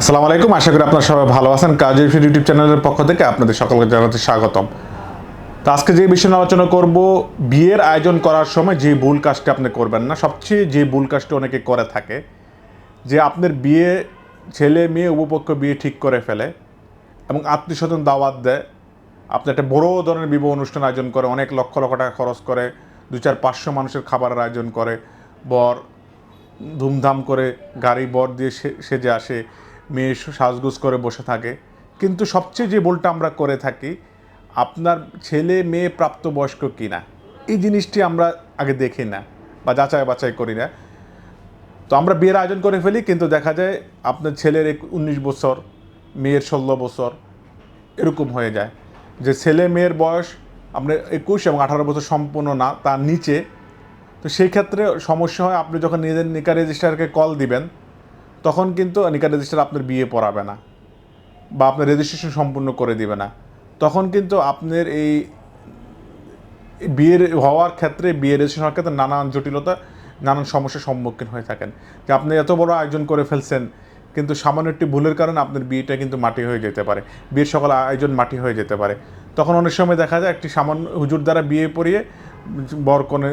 আসসালামু আলাইকুম। আশা করি আপনারা সবাই ভালো আছেন। কাজের ফির ইউটিউব চ্যানেলের পক্ষ থেকে আপনাদের সকলকে জানাতে স্বাগতম। তো আজকে যে বিষয়ে আলোচনা করব, বিয়ের আয়োজন করার সময় যে ভুল কাজটি আপনি করবেন না, সবচেয়ে যে ভুল কাজটি অনেকে করে থাকে, যে আপনার বিয়ে ছেলে, মেয়ে উপপক্ষ বিয়ে ঠিক করে ফেলে এবং আত্মীয় স্বজন দাওয়াত দেয়। আপনি একটা বড় ধরনের বিবাহ অনুষ্ঠান আয়োজন করে, অনেক লক্ষ লক্ষ টাকা খরচ করে, দু চার পাঁচশো মানুষের খাবারের আয়োজন করে, বর ধুমধাম করে গাড়ি বর দিয়ে সেজে আসে। মেয়ে সাজগুজ করে বসে থাকে। কিন্তু সবচেয়ে যে বলটা আমরা করে থাকি, আপনার ছেলে মেয়ে প্রাপ্তবয়স্ক কি না এই জিনিসটি আমরা আগে দেখি না বা যাচাই বাছাই করি না। তো আমরা বিয়ের আয়োজন করে ফেলি, কিন্তু দেখা যায় আপনার ছেলের এক উনিশ বছর, মেয়ের ষোলো বছর, এরকম হয়ে যায়। যে ছেলে মেয়ের বয়স আপনার একুশ এবং আঠারো বছর সম্পূর্ণ না, তার নিচে। তো সেই ক্ষেত্রে সমস্যা হয়, আপনি যখন নিজের নিকা রেজিস্ট্রারকে কল দিবেন তখন কিন্তু নিকা রেজিস্ট্রার আপনার বিয়ে পড়াবে না বা আপনার রেজিস্ট্রেশন সম্পূর্ণ করে দিবে না। তখন কিন্তু আপনার এই বিয়ের হওয়ার ক্ষেত্রে, বিয়ে রেজিস্ট্রেশন হওয়ার ক্ষেত্রে নানান জটিলতা, নানান সমস্যার সম্মুখীন হয়ে থাকেন। যে আপনি এত বড় আয়োজন করে ফেলছেন, কিন্তু সামান্য একটি ভুলের কারণে আপনার বিয়েটা কিন্তু মাটি হয়ে যেতে পারে। বিয়ের সকল আয়োজন মাটি হয়ে যেতে পারে। তখন অনেক সময় দেখা যায় একটি সামান্য হুজুর দ্বারা বিয়ে পড়িয়ে বর কনে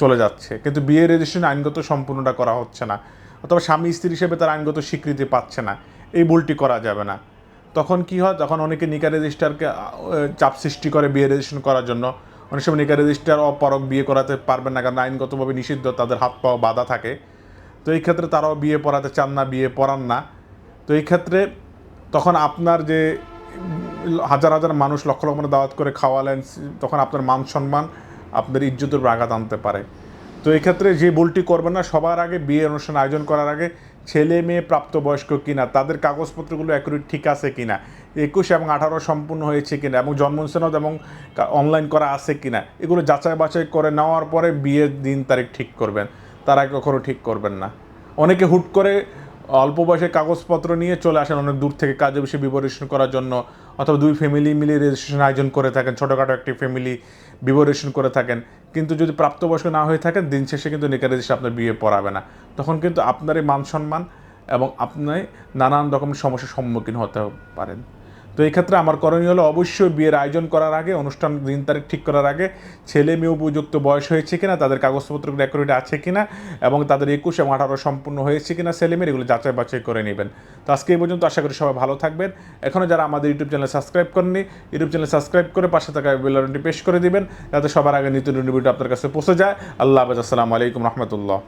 চলে যাচ্ছে। কিন্তু বিয়ে রেজিস্ট্রেশন আইনগত সম্পূর্ণটা করা হচ্ছে না। অথবা স্বামী স্ত্রী হিসেবে তার আইনগত স্বীকৃতি পাচ্ছে না। এই ভুলটি করা যাবে না। তখন কি হয়? তখন অনেকে নিকা রেজিস্টারকে চাপ সৃষ্টি করে বিয়ে রেজিস্ট্রেশন করার জন্য। অনেক সময় নিকা রেজিস্টার অপারক বিয়ে করাতে পারবেন না কারণ আইনগতভাবে নিষিদ্ধ, তাদের হাত পাও বাধা থাকে। তো এই ক্ষেত্রে তারাও বিয়ে পড়াতে চান না, বিয়ে পড়ান না। তো এই ক্ষেত্রে তখন আপনার যে হাজার হাজার মানুষ লক্ষ লক্ষ দাওয়াত করে খাওয়ালেন, তখন আপনার মান সম্মান আপনার ইজ্জতের আঘাত আনতে পারে। তো এই ক্ষেত্রে যে ভুলটি করবেন না, সবার আগে বিয়ে অনুষ্ঠান আয়োজন করার আগে ছেলে মেয়ে প্রাপ্তবয়স্ক কিনা, তাদের কাগজপত্রগুলো অ্যাকুরেট ঠিক আছে কিনা, একুশ এবং আঠারো সম্পূর্ণ হয়েছে কিনা এবং জন্মসনদ এবং অনলাইন করা আছে কিনা, এগুলো যাচাই বাছাই করে নেওয়ার পরে বিয়ের দিন তারিখ ঠিক করবেন, তার আগে কখনো ঠিক করবেন না। অনেকে হুট করে অল্প বয়সে কাগজপত্র নিয়ে চলে আসেন, অনেক দূর থেকে কাজে বসে বিবরেশন করার জন্য, অথবা দুই ফ্যামিলি মিলে রেজিস্ট্রেশন আয়োজন করে থাকেন, ছোটোখাটো একটি ফ্যামিলি বিবরেশন করে থাকেন। কিন্তু যদি প্রাপ্তবয়স্ক না হয়ে থাকেন, দিন শেষে কিন্তু নিকা দেশে আপনার বিয়ে পড়াবে না। তখন কিন্তু আপনার এই মান সম্মান এবং আপনি নানান রকমের সমস্যার সম্মুখীন হতে পারেন। তো এই ক্ষেত্রে আমার করণীয় হলো অবশ্যই বিয়ের আয়োজন করার আগে, অনুষ্ঠান দিন তারিখ ঠিক করার আগে ছেলে মেয়ে উপযুক্ত বয়স হয়েছে কিনা, তাদের কাগজপত্র অ্যাকুরেট আছে কিনা এবং তাদের একুশ এবং আঠারো সম্পূর্ণ হয়েছে কিনা ছেলে মেয়ের, এগুলো যাচাই বাছাই করে নেবেন। তো আজকে এই পর্যন্ত আশা করি সবাই ভালো থাকবেন। এখনও যারা আমাদের ইউটিউব চ্যানেল সাবস্ক্রাইব করেননি ইউটিউব চ্যানেল সাবস্ক্রাইব করে পাশে থাকা বেলারনটি পেশ করে দিবেন, যাতে সবার আগে নিত্য ভিডিও আপনার কাছে পৌঁছে যায়। আল্লাহ হাফেজ। আসসালামু আলাইকুম রহমতুল্লাহ।